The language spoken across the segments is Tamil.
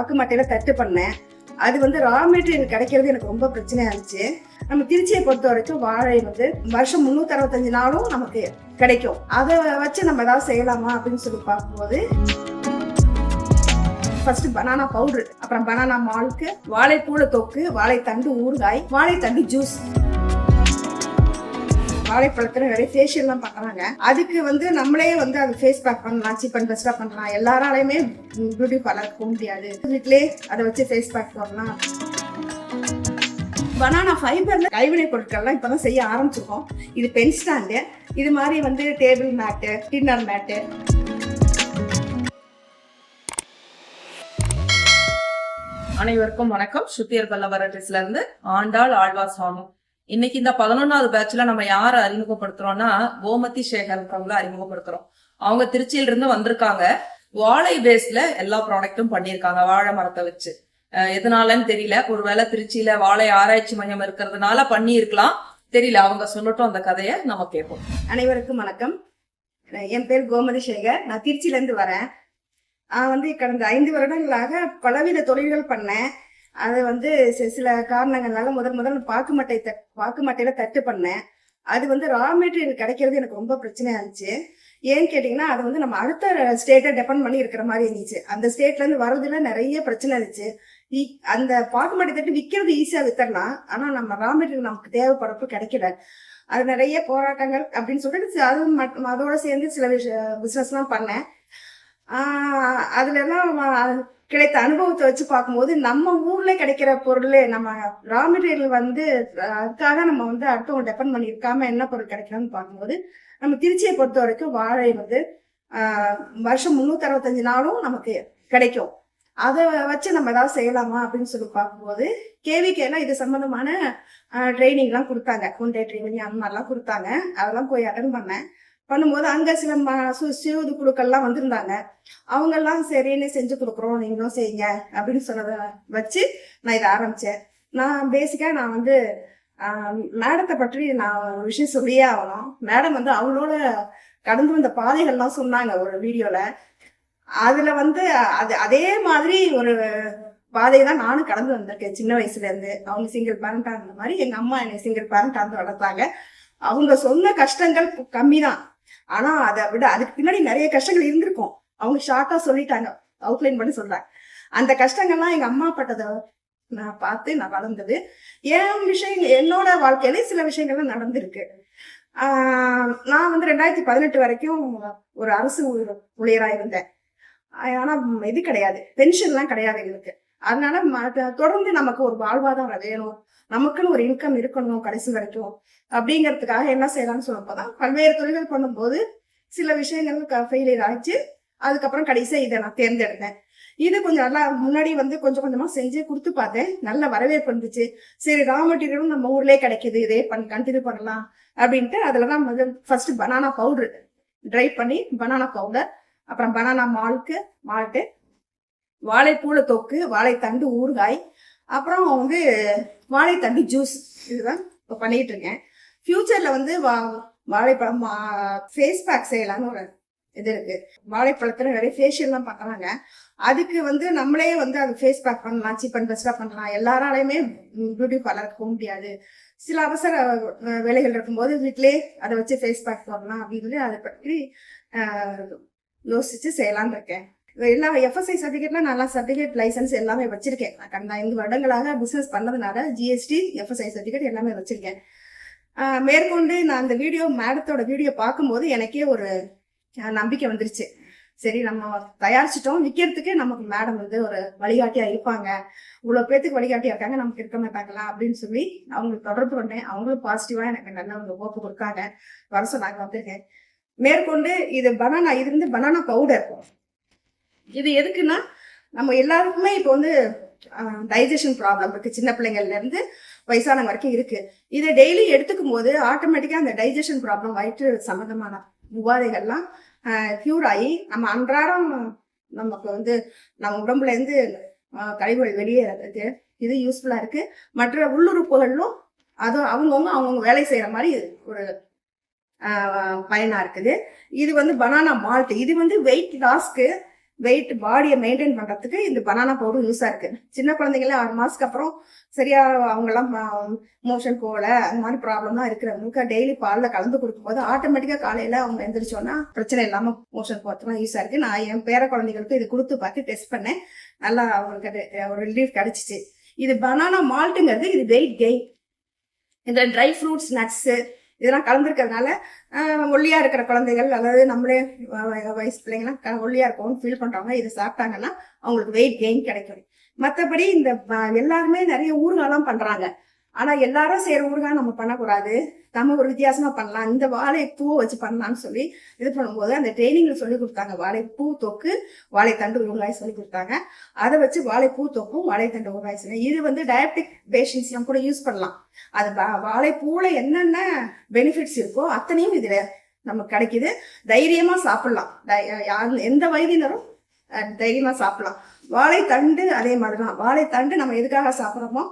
பாக்கு மட்டையில தட்டு பண்ணேன். அது வந்து ரா மெட்டீரியல் கிடைக்கிறது எனக்கு ரொம்ப பிரச்சனையா இருந்துச்சு. நம்ம திருச்சியை பொறுத்த வரைக்கும் வாழை வந்து வருஷம் முந்நூற்றி அறுபத்தஞ்சு நாளும் நமக்கு கிடைக்கும். அதை வச்சு நம்ம ஏதாவது செய்யலாமா அப்படின்னு சொல்லி பார்க்கும்போது ஃபர்ஸ்ட் பனானா பவுடர் அப்புறம் பனானா மால்க்கு வாழைப்பூல தொக்கு வாழைத்தண்டு ஊறுகாய் வாழைத்தண்டு ஜூஸ் வாழைப்பழத்துல நிறைய ஃபேஷியல்லாம் பண்றாங்க அதுக்கு வந்து நம்மளே வந்து அது ஃபேஸ் பேக் பண்ணலாம் சீப் அண்ட் பெஸ்டா பண்ணலாம். எல்லாராலையுமே பியூட்டி பார்லர் போக முடியாது. வீட்லயே அதை வச்சு ஃபேஸ் பேக் பண்ணலாம். பனானா ஃபைபர்ல கைவினை பொருட்கள்லாம் இப்பதான் செய்ய ஆரம்பிச்சிருக்கோம். இது பென் ஸ்டாண்டு இது மாதிரி வந்து டேபிள் மேட்டு டின்னர் மேட்டு அனைவருக்கும் வணக்கம். சுத்தியர் பல்லவரட்டிஸ்ல இருந்து ஆண்டாள் ஆழ்வா சுவாமி. இன்னைக்கு இந்த பதினொன்னாவது பேட்ச்ல நம்ம யாரை அறிமுகப்படுத்துறோம்னா கோமதி சேகர்ன்றவங்கள அறிமுகப்படுத்துறோம். அவங்க திருச்சியில இருந்து வந்திருக்காங்க. வாழை பேஸ்ல எல்லா ப்ராடக்ட்டும் பண்ணியிருக்காங்க. வாழை மரத்தை வச்சு. எதனாலன்னு தெரியல. ஒருவேளை திருச்சியில வாழை ஆராய்ச்சி மையம் இருக்கிறதுனால பண்ணி இருக்கலாம் தெரியல. அவங்க சொல்லட்டும் அந்த கதையை நம்ம கேட்போம். அனைவருக்கும் வணக்கம். என் பேர் கோமதி சேகர். நான் திருச்சியிலேருந்து வரேன். நான் வந்து கடந்த ஐந்து வருடங்களாக பலவித தொழில்கள் பண்ணேன். அது வந்து சில காரணங்கள்னால முதல் முதல்ல பாக்கு மட்டை த பாக்கு மட்டையில தட்டு பண்ணேன். அது வந்து ரா மெட்டீரியல் கிடைக்கிறது எனக்கு ரொம்ப பிரச்சனையா இருந்துச்சு. ஏன்னு கேட்டிங்கன்னா அது வந்து நம்ம அடுத்த ஸ்டேட்டை டெபெண்ட் பண்ணி இருக்கிற மாதிரி இருந்துச்சு. அந்த ஸ்டேட்ல இருந்து வர்றதுல நிறைய பிரச்சனை இருந்துச்சு. அந்த பாக்கு மட்டை தட்டு விற்கிறது ஈஸியாக வித்தரலாம். ஆனால் நம்ம ரா மெட்டீரியல் நமக்கு தேவைப்படுறப்ப கிடைக்கல. அது நிறைய போராட்டங்கள் அப்படின்னு சொல்லிட்டு அதுவும் அதோட சேர்ந்து சில விஷ பிஸ்னஸ்லாம் பண்ணேன். அதுல எல்லாம் கிடைத்த அனுபவத்தை வச்சு பார்க்கும்போது நம்ம ஊர்ல கிடைக்கிற பொருள் நம்ம ரா மெட்டீரியல் வந்து அதுக்காக நம்ம வந்து அடுத்தவங்க டெபெண்ட் பண்ணியிருக்காம என்ன பொருள் கிடைக்கணும்னு பார்க்கும்போது நம்ம திருச்சியை பொறுத்த வரைக்கும் வாழை வந்து வருஷம் முந்நூற்றி அறுபத்தஞ்சு நாளும் நமக்கு கிடைக்கும். அதை வச்சு நம்ம ஏதாவது செய்யலாமா அப்படின்னு சொல்லி பார்க்கும்போது கேவிகேலாம் இது சம்மந்தமான ட்ரைனிங்லாம் கொடுத்தாங்க. குண்டை ட்ரைனிங் அந்த மாதிரிலாம் கொடுத்தாங்க. அதெல்லாம் போய் அட்டன் பண்ணேன். பண்ணும்போது அங்கே சில ம சு- சிறு குழுக்கள்லாம் வந்திருந்தாங்க. அவங்கெல்லாம் சரின்னு செஞ்சு கொடுக்குறோம் நீங்களும் செய்யுங்க அப்படின்னு சொன்னதை வச்சு நான் இதை ஆரம்பித்தேன் நான் பேசிக்காக நான் வந்து மேடத்தை பற்றி நான் ஒரு விஷயம் சொல்லியே ஆகணும். மேடம் வந்து அவளோட கடந்து வந்த பாதைகள்லாம் சொன்னாங்க ஒரு வீடியோவில் அதில் வந்து அது அதே மாதிரி ஒரு பாதையை தான் நானும் கடந்து வந்திருக்கேன் சின்ன வயசுலேருந்து. அவங்க சிங்கிள் பேரண்டாக இருந்த மாதிரி எங்கள் அம்மா என்னை சிங்கிள் பேரண்டாக இருந்து வளர்த்தாங்க. அவங்க சொன்ன கஷ்டங்கள் கம்மி தான் ஆனா அதை விட அதுக்கு பின்னாடி நிறைய கஷ்டங்கள் இருந்திருக்கும். அவங்க ஷார்ட்டா சொல்லிட்டாங்க. அவுட்லைன் பண்ணி சொல்றாங்க அந்த கஷ்டங்கள்லாம் எங்க அம்மா பட்டதை நான் பார்த்து நான் வளர்ந்தது. என் விஷயங்கள் என்னோட வாழ்க்கையில சில விஷயங்கள்லாம் நடந்திருக்கு. நான் வந்து ரெண்டாயிரத்தி பதினெட்டு வரைக்கும் ஒரு அரசு ஊழியராக இருந்தேன். ஆனா இது கிடையாது. பென்ஷன்லாம் கிடையாது எங்களுக்கு. அதனால ம- தொடர்ந்து நமக்கு ஒரு வாழ்வாதாரம் வேணும். நமக்குன்னு ஒரு இன்கம் இருக்கணும் கடைசி வரைக்கும். அப்படிங்கிறதுக்காக என்ன செய்யலாம்னு சொன்னப்பதான் பல்வேறு தொழில்கள் பண்ணும்போது சில விஷயங்கள் ஃபெயிலியர் ஆயிடுச்சு. அதுக்கப்புறம் கடைசியாக இதை நான் தேர்ந்தெடுத்தேன். இது கொஞ்சம் நல்லா முன்னாடி வந்து கொஞ்சம் கொஞ்சமா செஞ்சு கொடுத்து பார்த்தேன். நல்ல வரவேற்பு இருந்துச்சு. சரி ரா மெட்டீரியலும் நம்ம ஊர்லயே கிடைக்குது. இதே பண்ணி கண்டினியூ பண்ணலாம் அப்படின்ட்டு அதுல தான் வந்து ஃபர்ஸ்ட் பனானா பவுடர் ட்ரை பண்ணி பனானா பவுடர் அப்புறம் பனானா மால்க்கு மால்ட்டு வாழைப்பூல தொக்கு வாழைத்தண்டு ஊறுகாய் அப்புறம் வந்து வாழைத்தண்டு ஜூஸ் இதுதான் இப்போ பண்ணிட்டு இருக்கேன். ஃபியூச்சர்ல வந்து வா வாழைப்பழம் ஃபேஸ் பேக் செய்யலாம்னு ஒரு இது இருக்கு. வாழைப்பழத்துல நிறைய ஃபேஷியல்லாம் பண்றாங்க. அதுக்கு வந்து நம்மளே வந்து அது ஃபேஸ் பேக் பண்ணலாம் சீப் அண்ட் பெஸ்டா பண்ணலாம். எல்லாராலையுமே பியூட்டி பார்லருக்கு போக முடியாது. சில அவசர வேலைகள் இருக்கும்போது வீட்டிலே அதை வச்சு ஃபேஸ் பேக் போடலாம் அப்படின்னு சொல்லி அதை பற்றி யோசிச்சு செய்யலாம்னு இருக்கேன். எல்லா எஃப்எஸ்ஐ சர்டிஃபிகேட்லாம் நல்லா சர்டிஃபிகேட் லைசன்ஸ் எல்லாமே வச்சிருக்கேன். நான் கடந்த ஐந்து வருடங்களாக பிஸ்னஸ் பண்ணதுனால ஜிஎஸ்டி எஃப்எஸ்ஐ சர்டிஃபிகேட் எல்லாமே வச்சிருக்கேன். மேற்கொண்டு நான் அந்த வீடியோ மேடத்தோட வீடியோ பார்க்கும்போது எனக்கே ஒரு நம்பிக்கை வந்துருச்சு. சரி நம்ம தயாரிச்சிட்டோம். விற்கிறதுக்கு நமக்கு மேடம் வந்து ஒரு வழிகாட்டியா இருப்பாங்க. இவ்வளோ பேத்துக்கு வழிகாட்டியா இருக்காங்க. நமக்கு இருக்க மாட்டாங்களா அப்படின்னு சொல்லி அவங்களுக்கு தொடர்பு கொண்டேன். அவங்களும் பாசிட்டிவா எனக்கு நல்ல ஒரு ஓப்பு கொடுக்காங்க. வர சொன்னாங்க வந்திருக்கேன். மேற்கொண்டு இது பனானா இது வந்து பனானா பவுடர் இது எதுக்குன்னா நம்ம எல்லாருக்குமே இப்போ வந்து டைஜஷன் ப்ராப்ளம் இருக்கு. சின்ன பிள்ளைங்கள்ல இருந்து வயசானவங்க வரைக்கும் இருக்கு. இதை டெய்லி எடுத்துக்கும் போது ஆட்டோமேட்டிக்கா அந்த டைஜஷன் ப்ராப்ளம் வயிற்று சம்மந்தமான உபாதைகள்லாம் க்யூர் ஆகி நம்ம அன்றாடம் நமக்கு வந்து நம்ம உடம்புல இருந்து கழிவுகள் வெளியேறதுக்கு இது யூஸ்ஃபுல்லா இருக்கு. மற்ற உள்ளுறுப்புகளிலும் அதுவும் அவங்கவுங்க அவங்கவுங்க வேலை செய்யற மாதிரி ஒரு பயனாக பயனா இருக்குது. இது வந்து பனானா மால்ட் இது வந்து வெயிட் லாஸ்க்கு வெயிட் பாடியை மெயின்டைன் பண்றதுக்கு இந்த பனானா பவுடர் யூஸா இருக்கு. சின்ன குழந்தைங்கள ஆறு மாசத்துக்கு அப்புறம் சரியா அவங்கெல்லாம் மோஷன் போகல அந்த மாதிரி ப்ராப்ளம்லாம் இருக்கிறவங்களுக்கு டெய்லி பாலில் கலந்து கொடுக்கும்போது ஆட்டோமேட்டிக்காக காலையில அவங்க எந்திரிச்சோன்னா பிரச்சனை இல்லாம மோஷன் போகிறதுலாம் யூஸா இருக்கு. நான் என் பேர குழந்தைங்களுக்கு இது கொடுத்து பார்த்து டெஸ்ட் பண்ணேன். நல்லா அவங்களுக்கு ஒரு ரிலீஃப் கிடைச்சிச்சு. இது பனானா மால்ட்டுங்கிறது இது வெயிட் கெயின் இந்த ட்ரை ஃப்ரூட்ஸ் நட்ஸு இதெல்லாம் கலந்துருக்கிறதுனால ஒல்லியாக இருக்கிற குழந்தைகள் அதாவது நம்மளே வயசு பிள்ளைங்களாம் ஒல்லியாக இருக்கோம்னு ஃபீல் பண்ணுறவங்க இதை சாப்பிட்டாங்கன்னா அவங்களுக்கு வெயிட் கெயின் கிடைக்கும். மற்றபடி இந்த எல்லாருமே நிறைய ஊறுகாலாம் பண்ணுறாங்க ஆனா எல்லாரும் செய்யற ஊறுகாய் நம்ம பண்ணக்கூடாது. நம்ம ஒரு வித்தியாசமா பண்ணலாம். இந்த வாழைப்பூவை வச்சு பண்ணலாம்னு சொல்லி இது பண்ணும்போது அந்த ட்ரைனிங்ல சொல்லி கொடுத்தாங்க. வாழைப்பூ தொக்கு வாழைத்தண்டு ஊறுகாய் சொல்லி கொடுத்தாங்க. அதை வச்சு வாழைப்பூ தொக்கும் வாழைத்தண்டு ஊறுகாய் சொல்லி இது வந்து டயபெட்டிக் பேஷண்ட்ஸ்லாம் கூட யூஸ் பண்ணலாம். அது வா- என்னென்ன பெனிஃபிட்ஸ் இருக்கோ அத்தனையும் இதுல நமக்கு கிடைக்குது. தைரியமா சாப்பிடலாம். தை- யாரு- எந்த வயதினரும் தைரியமா சாப்பிடலாம். வாழைத்தண்டு அதே மாதிரிதான். வாழைத்தண்டு நம்ம எதுக்காக சாப்பிட்றோமோ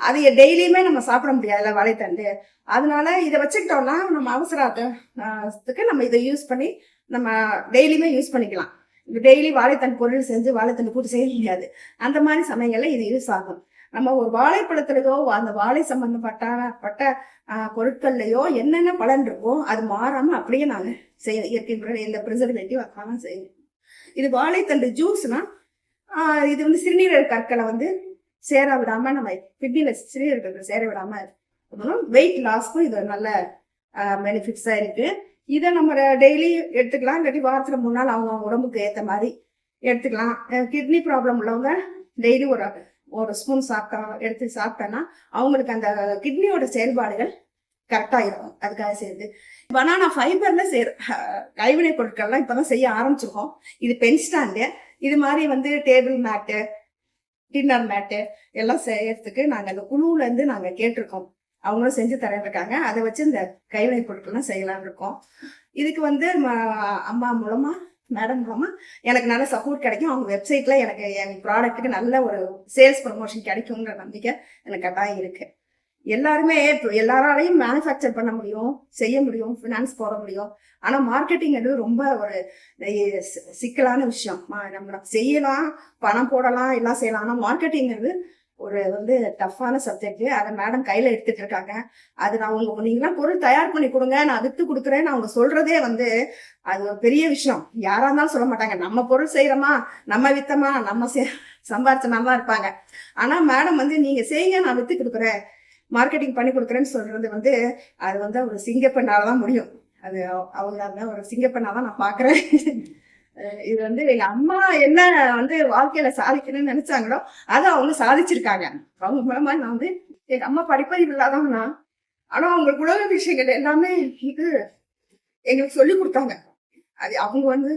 அது டெய்லியுமே நம்ம சாப்பிட முடியாதுல்ல வாழைத்தண்டு அதனால இதை வச்சுக்கிட்டோம்னா நம்ம அவசரத்துக்கு நம்ம இதை யூஸ் பண்ணி நம்ம டெய்லியுமே யூஸ் பண்ணிக்கலாம். டெய்லி வாழைத்தண்டு பொருள் செஞ்சு வாழைத்தண்டு கூட்டு செய்ய முடியாது. அந்த மாதிரி சமயங்களில் இது யூஸ் ஆகும். நம்ம ஒரு வாழைப்பழத்துலயோ அந்த வாழை சம்பந்தப்பட்ட பட்ட பொருட்கள்லையோ என்னென்ன பலன் இருக்கோ அது மாறாம அப்படியே நாங்க செய்யணும் இயற்கை முறையில் எந்த ப்ரிசர்வேட்டிவ் வைக்காமல் செய்யணும். இது வாழைத்தண்டு ஜூஸ்னா இது வந்து சிறுநீரக கற்களை வந்து சேர விடாம நம்ம கிட்னில சிறுநீரகத்தை சேர விடாம வெயிட் லாஸ்க்கும் இது ஒரு நல்ல பெனிஃபிட்ஸா இருக்கு. இதை நம்ம டெய்லி எடுத்துக்கலாம். இல்லாட்டி வாரத்துல மூணு நாள் அவங்க அவங்க உடம்புக்கு ஏற்ற மாதிரி எடுத்துக்கலாம். கிட்னி ப்ராப்ளம் உள்ளவங்க டெய்லி ஒரு ஒரு ஸ்பூன் சாப்பிட்டா எடுத்து சாப்பிட்டோன்னா அவங்களுக்கு அந்த கிட்னியோட செயல்பாடுகள் கரெக்டாக இருக்கும். அதுக்காக செய்யுது. பனானா ஃபைபர்ல செய்யற கைவினை பொருட்கள்லாம் இப்பதான் செய்ய ஆரம்பிச்சிருக்கோம். இது பென்ஸ்டாண்டு இது மாதிரி வந்து டேபிள் மேட்டு டின்னர் மேட்டு எல்லாம் செய்யறதுக்கு நாங்கள் அந்த குழுவிலேருந்து நாங்கள் கேட்டிருக்கோம். அவங்களும் செஞ்சு தரேன் இருக்காங்க அதை வச்சு இந்த கைவினை பொருட்கள்லாம் செய்யலாம்னு இருக்கோம். இதுக்கு வந்து ம- அம்மா மூலமா மேடம் மூலமா எனக்கு நல்ல சப்போர்ட் கிடைக்கும். அவங்க வெப்சைட்ல எனக்கு என் ப்ராடக்ட்டுக்கு நல்ல ஒரு சேல்ஸ் ப்ரமோஷன் கிடைக்குங்கிற நம்பிக்கை எனக்கு கட்டாயம் இருக்குது எல்லாருமே எல்லாராலையும் மேனுஃபேக்சர் பண்ண முடியும் செய்ய முடியும் ஃபினான்ஸ் போட முடியும். ஆனால் மார்க்கெட்டிங்கிறது ரொம்ப ஒரு சிக்கலான விஷயம். நம்ம செய்யலாம் பணம் போடலாம் எல்லாம் செய்யலாம். ஆனால் மார்க்கெட்டிங்கிறது ஒரு வந்து டஃப்பான சப்ஜெக்ட் அதை மேடம் கையில எடுத்துட்டு இருக்காங்க. அது நான் உங்களுக்கு நீங்களாம் பொருள் தயார் பண்ணி கொடுங்க. நான் வித்து கொடுக்குறேன்னு அவங்க சொல்றதே வந்து அது ஒரு பெரிய விஷயம். யாரா இருந்தாலும் சொல்ல மாட்டாங்க. நம்ம பொருள் செய்யறோமா நம்ம வித்தமா? நம்ம சே- சம்பாரிச்சமா தான் இருப்பாங்க. ஆனா மேடம் வந்து நீங்க செய்யுங்க நான் வித்து கொடுக்குறேன். மார்க்கெட்டிங் பண்ணி கொடுக்குறேன்னு சொல்றது வந்து அது வந்து ஒரு சிங்கப்பெண்ணால தான் முடியும். அது அவங்க அந்த ஒரு சிங்கப்பெண்ணா தான் நான் பாக்குறேன் இது வந்து எங்க அம்மா என்ன வந்து வாழ்க்கையில சாதிக்கணும்னு நினைச்சாங்களோ அதை அவங்க சாதிச்சிருக்காங்க. அவங்க மூலமா நான் வந்து எங்க அம்மா படிப்பறிவு இல்லாதவங்க தான் ஆனா அவங்களுக்கு உலக விஷயங்கள் எல்லாமே இது எங்களுக்கு சொல்லி கொடுத்தாங்க. அது அவங்க வந்து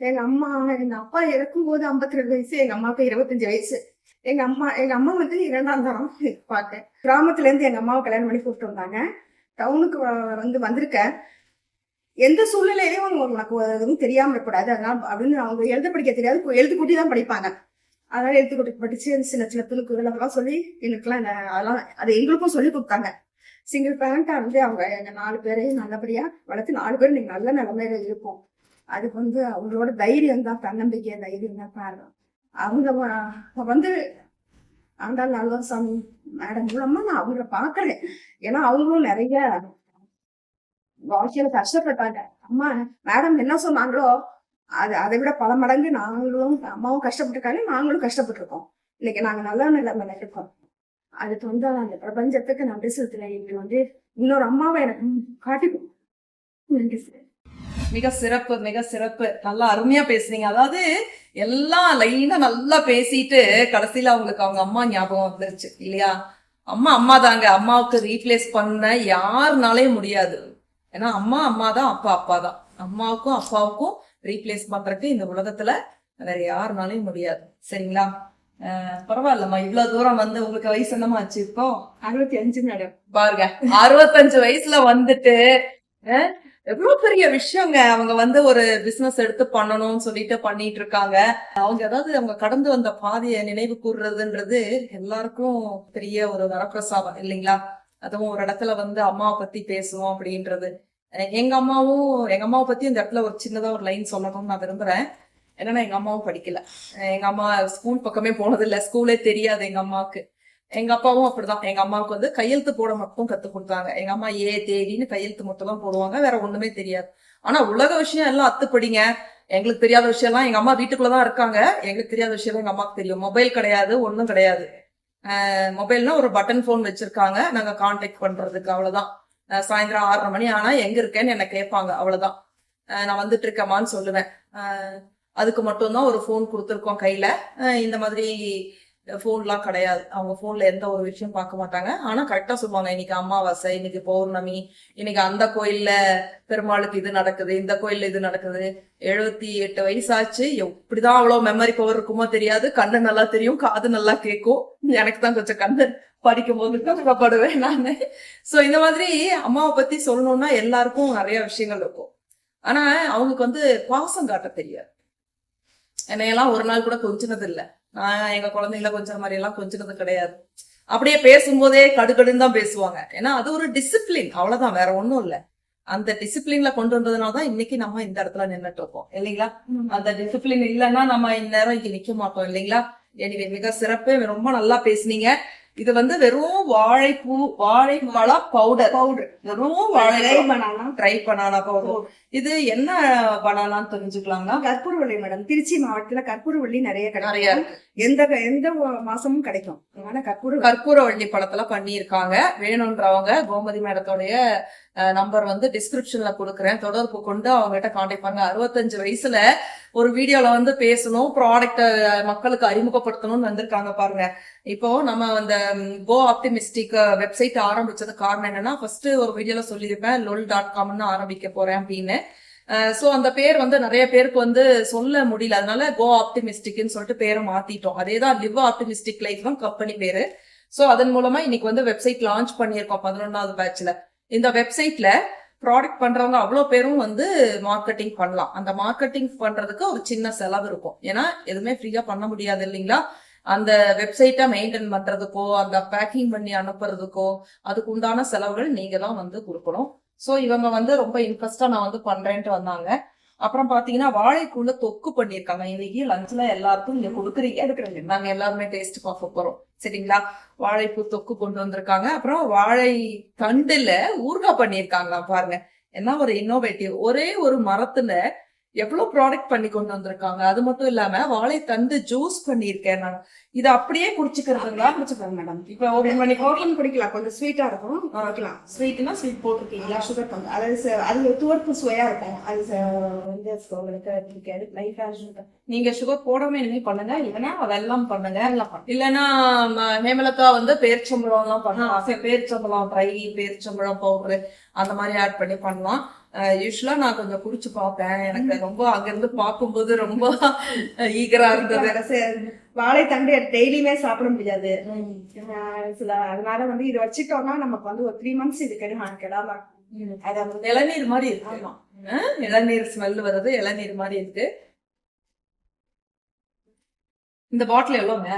எங்க அம்மா எங்க அப்பா இறக்கும் போது ஐம்பத்தி ரெண்டு வயசு எங்க அம்மாவுக்கு இருபத்தஞ்சு வயசு. எங்க அம்மா எங்க அம்மா வந்து இரண்டாம் தரம் பார்த்தேன் கிராமத்துல இருந்து எங்க அம்மாவை கல்யாணம் பண்ணி கூப்பிட்டு வந்தாங்க. டவுனுக்கு வ- வந்து வந்திருக்கேன் எந்த சூழ்நிலையிலையும் உனக்கு எதுவும் தெரியாம இருக்கக்கூடாது. அதனால அப்படின்னு அவங்க எழுத படிக்க தெரியாது. கு- எழுத்து கூட்டி தான் படிப்பாங்க. அதனால எழுத்து கூட்டி படிச்சு சின்ன சின்ன துணுக்குகள் அதெல்லாம் சொல்லி எங்களுக்குலாம் அதெல்லாம் அது எங்களுக்கும் சொல்லி கொடுத்தாங்க. சிங்கிள் பேரண்டா வந்து அவங்க எங்க நாலு பேரையும் நல்லபடியா வளர்த்து நாலு பேரும் நீங்க நல்ல நிலைமையில இருப்போம். அதுக்கு வந்து அவங்களோட தைரியம் தான் தன்னம்பிக்கை தைரியம் தான் காரணம். அவங்க வ- வந்து ஆண்டாள் நல்லசாமி மேடம் மூலமா நான் அவங்கள பாக்குறேன். ஏன்னா அவங்களும் நிறைய வாழ்க்கையில கஷ்டப்பட்டாங்க. அம்மா மேடம் என்ன சொன்னாங்களோ அது அதை விட பல மடங்கு நாங்களும் அம்மாவும் கஷ்டப்பட்டிருக்காங்க நாங்களும் கஷ்டப்பட்டிருக்கோம். இன்னைக்கு நாங்க நல்ல நிலைமையில இருக்கோம். அதுக்கு வந்து அந்த பிரபஞ்சத்துக்கு நன்றி செலுத்துறேன். எங்களுக்கு வந்து இன்னொரு அம்மாவை எனக்கு காட்டிக்கும் நன்றி சார் மிக சிறப்பு மிக சிறப்பு. நல்லா அருமையா பேசுனீங்க. அதாவது எல்லாம் லைனா நல்லா பேசிட்டு கடைசியில அவங்களுக்கு அவங்க அம்மா ஞாபகம் வந்துருச்சு இல்லையா? அம்மா அம்மா தாங்க. அம்மாவுக்கு ரீப்ளேஸ் பண்ண யாருனாலையும் முடியாது. ஏன்னா அம்மா அம்மா தான் அப்பா அப்பா தான். அம்மாவுக்கும் அப்பாவுக்கும் ரீப்ளேஸ் பண்றதுக்கு இந்த உலகத்துல வேற யாருனாலையும் முடியாது. சரிங்களா? பரவாயில்லம்மா. இவ்வளவு தூரம் வந்து உங்களுக்கு வயசு என்னமா ஆச்சு இப்போ? அறுபத்தி அஞ்சு மேடம் பாருங்க. அறுபத்தஞ்சு வயசுல வந்துட்டு எவ்வளவு பெரிய விஷயங்க. அவங்க வந்து ஒரு பிசினஸ் எடுத்து பண்ணணும்னு சொல்லிட்டு பண்ணிட்டு இருக்காங்க. அவங்க அதாவது அவங்க கடந்து வந்த பாதையை நினைவு கூறுறதுன்றது எல்லாருக்கும் பெரிய ஒரு வரப்பிரசாதம் இல்லைங்களா? அதுவும் ஒரு இடத்துல வந்து அம்மாவை பத்தி பேசுவோம் அப்படின்றது. எங்க அம்மாவும் எங்க அம்மாவை பத்தி இந்த இடத்துல ஒரு சின்னதா ஒரு லைன் சொல்லணும்னு நான் விரும்புறேன். என்னன்னா எங்க அம்மாவும் படிக்கல. எங்க அம்மா ஸ்கூல் பக்கமே போனதில்லை. ஸ்கூலே தெரியாது எங்க அம்மாவுக்கு. எங்க அப்பாவும் அப்படிதான். எங்க அம்மாவுக்கு வந்து கையெழுத்து போட மட்டும் கத்து கொடுத்தாங்க. எங்க அம்மா ஏ தேடின்னு கையெழுத்து மட்டும் தான் போடுவாங்க. வேற ஒண்ணுமே தெரியாது. ஆனா உலக விஷயம் எல்லாம் அத்துப்படிங்க. எங்களுக்கு தெரியாத விஷயம் எல்லாம் எங்க அம்மா வீட்டுக்குள்ளதான் இருக்காங்க. எங்களுக்கு தெரியாத விஷயம் எங்க அம்மாவுக்கு தெரியும். மொபைல் கிடையாது ஒண்ணும் கிடையாது. மொபைல்னா ஒரு பட்டன் ஃபோன் வச்சிருக்காங்க. நாங்க கான்டாக்ட் பண்றதுக்கு அவ்வளவுதான். சாயந்தரம் ஆறரை மணி ஆனா எங்க இருக்கேன்னு என்ன கேட்பாங்க. அவ்வளவுதான். நான் வந்துட்டு இருக்கேம்மான்னு சொல்லுவேன். அதுக்கு மட்டும்தான் ஒரு ஃபோன் கொடுத்துருக்கோம் கையில. இந்த மாதிரி ஃபோன்லாம் கிடையாது. அவங்க ஃபோன்ல எந்த ஒரு விஷயம் பார்க்க மாட்டாங்க. ஆனா கரெக்டா சொல்லுவாங்க இன்னைக்கு அமாவாசை இன்னைக்கு பௌர்ணமி இன்னைக்கு அந்த கோயில்ல பெருமாளுக்கு இது நடக்குது இந்த கோயில்ல இது நடக்குது. எழுபத்தி எட்டு வயசாச்சு. எப்படிதான் அவ்வளவு மெமரி பவர் இருக்குமோ தெரியாது. கண்ணு நல்லா தெரியும் காது நல்லா கேட்கும். எனக்கு தான் கொஞ்சம் கண்ணு படிக்கும் போது கஷ்டப்படுவேன் நான். சோ இந்த மாதிரி அம்மாவை பத்தி சொல்லணும்னா எல்லாருக்கும் நிறைய விஷயங்கள் இருக்கும். ஆனா அவங்களுக்கு வந்து பாசம் காட்ட தெரியாது. என்னையெல்லாம் ஒரு நாள் கூட கொஞ்சினது இல்லை நான் எங்க குழந்தைங்கள கொஞ்சம் மாதிரி எல்லாம் கொஞ்சினது கிடையாது. அப்படியே பேசும்போதே கடுகடுன்னு தான் பேசுவாங்க. ஏன்னா அது ஒரு டிசிப்ளின் அவ்வளவுதான். வேற ஒண்ணும் இல்ல. அந்த டிசிப்ளின்ல கொண்டு வந்ததுனால தான் இன்னைக்கு நம்ம இந்த இடத்துல நின்னுட்டு இருக்கோம். இல்லைங்களா? அந்த டிசிப்ளின் இல்லைன்னா நம்ம இந்நேரம் இங்க நிக்க மாட்டோம். இல்லைங்களா? எனிவே மிக சிறப்பு. ரொம்ப நல்லா பேசுனீங்க. இது வந்து வெறும் வாழைப்பூ வாழைப்பழ பவுடர் பவுடர் வெறும் வாழை பண்ணாலும். ட்ரை பனானா பவுடர் இது என்ன பனானான்னு தெரிஞ்சுக்கலாங்களா? கற்பூரவள்ளி மேடம் திருச்சி மாவட்டத்துல கற்பூரவள்ளி நிறைய நிறைய எந்த எந்த மாசமும் கிடைக்கும். ஆனா கற்பூர கற்பூரவள்ளி படத்துல பண்ணியிருக்காங்க. வேணும்ன்றவங்க கோமதி மேடத்தோடைய நம்பர் வந்து டிஸ்கிரிப்ஷன்ல கொடுக்குறேன். தொடர்பு கொண்டு அவங்ககிட்ட கான்டாக்ட் பண்ண. அறுபத்தஞ்சு வயசுல ஒரு வீடியோல வந்து பேசணும் ப்ராடக்ட மக்களுக்கு அறிமுகப்படுத்தணும்னு வந்திருக்காங்க பாருங்க. இப்போ நம்ம அந்த கோ ஆப்டிமிஸ்டிக் வெப்சைட் ஆரம்பிச்சது காரணம் என்னன்னா ஃபர்ஸ்ட் ஒரு வீடியோல சொல்லியிருப்பேன் லொல் டாட் காம்னு ஆரம்பிக்க போறேன் அப்படின்னு. ஸோ அந்த பேர் வந்து நிறைய பேருக்கு வந்து சொல்ல முடியல. அதனால கோ ஆப்டிமிஸ்டிக்னு சொல்லிட்டு பேரை மாத்திட்டோம். அதே தான் லிவ் ஆப்டிமிஸ்டிக் லைஃப் தான் கம்பெனி பேரு. ஸோ அதன் மூலமா இன்னைக்கு வந்து வெப்சைட் லான்ச் பண்ணியிருக்கோம் பதினொன்னாவது பேட்ச்ல இந்த வெப்சைட்ல ப்ராடக்ட் பண்றவங்க அவ்வளோ பேரும் வந்து மார்க்கெட்டிங் பண்ணலாம். அந்த மார்க்கெட்டிங் பண்றதுக்கு ஒரு சின்ன செலவு இருக்கும். ஏன்னா எதுவுமே ஃப்ரீயா பண்ண முடியாது இல்லைங்களா? அந்த வெப்சைட்டை மெயின்டைன் பண்றதுக்கோ அந்த பேக்கிங் பண்ணி அனுப்புறதுக்கோ அதுக்கு உண்டான செலவுகள் நீங்க தான் வந்து கொடுக்கணும். ஸோ இவங்க வந்து ரொம்ப இன்ட்ரெஸ்டா நான் வந்து பண்றேன்ட்டு வந்தாங்க. அப்புறம் பாத்தீங்கன்னா வாழைக்குள்ள தொக்கு பண்ணியிருக்காங்க. இன்னைக்கு லஞ்ச்ல எல்லாருக்கும் நீங்க கொடுக்குறீங்க. எடுக்கிறேங்க நாங்க எல்லாருமே டேஸ்ட் பார்க்க போறோம். சரிங்களா? வாழைப்பூ தொக்கு கொண்டு வந்திருக்காங்க. அப்புறம் வாழை தண்டுல ஊறுகாய் பண்ணியிருக்காங்க பாருங்க. என்ன ஒரு இன்னோவேட்டிவ் ஒரே ஒரு மரத்துல எவ்வளவு ப்ராடக்ட் பண்ணி கொண்டு வந்திருக்காங்க? அது மட்டும் இல்லாம வாழை தண்டு ஜூஸ் பண்ணியிருக்கேன் நான். இதை அப்படியே குடிச்சுக்கிறதுங்களா? குடிச்சுக்கலாம் மேடம் இப்ப ஓபன் பண்ணி ஹோட்டல் குடிக்கலாம். கொஞ்சம் ஸ்வீட்டா இருக்கும். குடிக்கலாம். ஸ்வீட்னா ஸ்வீட் போட்டிருக்கீங்களா? சுகர் அதாவது ச- அது துவர்ப்பு சுவையா இருக்கும். அது வந்து உங்களுக்கு லைஃபா நீங்க சுகர் போடாம இனிமே பண்ணுங்க. இல்லைன்னா வெல்லம் பண்ணுங்க. இல்லைன்னா ஹேமலதா வந்து பேர்ச்சம்பழம் எல்லாம் பண்ணலாம் பேர்ச்சம்பழம் ட்ரை பேர்ச்சம்பழம் பவுடர் அந்த மாதிரி ஆட் பண்ணி பண்ணலாம். யூஸ்வலா நான் கொஞ்சம் குடிச்சு பார்ப்பேன். எனக்கு ரொம்ப அங்க இருந்து பார்க்கும்போது ரொம்ப ஈகரா இருந்தது. வாழைத்தண்டு டெய்லியுமே சாப்பிட முடியாது. சில அதனால வந்து இது வச்சுட்டோம்னா நமக்கு வந்து ஒரு த்ரீ மந்த்ஸ் இது கெடும் கெடாம. அதை இளநீர் மாதிரி இருக்கு. இளநீர் ஸ்மெல் வருது இளநீர் மாதிரி இருக்கு. இந்த பாட்டில் எவ்வளோங்க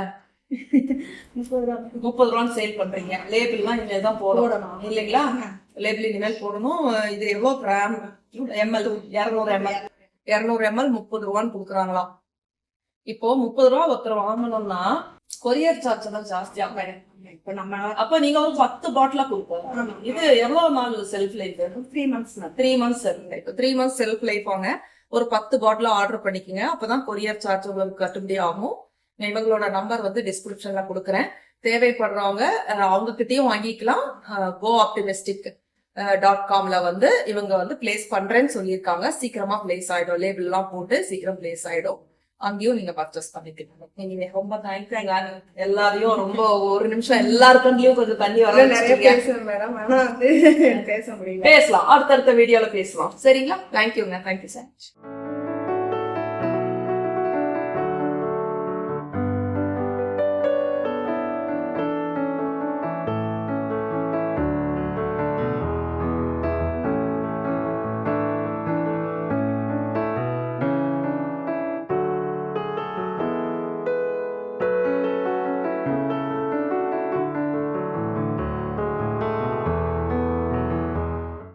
முப்பது ரூபா. முப்பது ரூபான்னு சேல் பண்றீங்க. லேபிள்லாம் இனிமேல் தான் போடணும். இல்லைங்களா? லேபிள் இனிமேல் போடணும். இது எவ்வளோ கிராம் எம்எல் இரநூறு எம்எல் இரநூறு எம்எல் முப்பது ரூபான்னு கொடுக்குறாங்களாம். இப்போ முப்பது ரூபா ஒருத்தர் வாங்கணும்னா கொரியர் சார்ஜ் தான் ஜாஸ்தியா இப்ப நம்ம அப்ப நீங்க ஒரு பத்து பாட்டிலா கொடுப்போம். இது எவ்வளவு நாள் shelf life three months three months shelf life three months shelf life வாங்க. ஒரு பத்து பாட்டில் ஆர்டர் பண்ணிக்கங்க. அப்பதான் கொரியர் சார்ஜ் உங்களுக்கு கட்டுப்படி ஆகும். நான் இவங்களோட நம்பர் வந்து டிஸ்கிரிப்ஷன்ல கொடுக்குறேன். தேவைப்படுறவங்க அவங்க கிட்டயும் வாங்கிக்கலாம். கோ ஆப்டிமிஸ்டிக் டாட் காம்ல வந்து இவங்க வந்து பிளேஸ் பண்றேன்னு சொல்லியிருக்காங்க. சீக்கிரமா பிளேஸ் ஆயிடும். லேபிள் எல்லாம் போட்டு சீக்கிரம் பிளேஸ் ஆயிடும். அங்கேயும் நீங்க பர்ச்சேஸ் பண்ணிக்கலாம் நீங்க ரொம்ப தேங்க்யூங்க எல்லாரையும் ரொம்ப ஒரு நிமிஷம் எல்லாருக்கும் கொஞ்சம் தண்ணி வர நிறைய. பேசுவேன் மேடம் ஆனா வந்து பேச முடியல. பேசலாம். அடுத்தடுத்த வீடியோல பேசலாம். சரிங்களா? தேங்க்யூங்க தேங்க்யூ சார்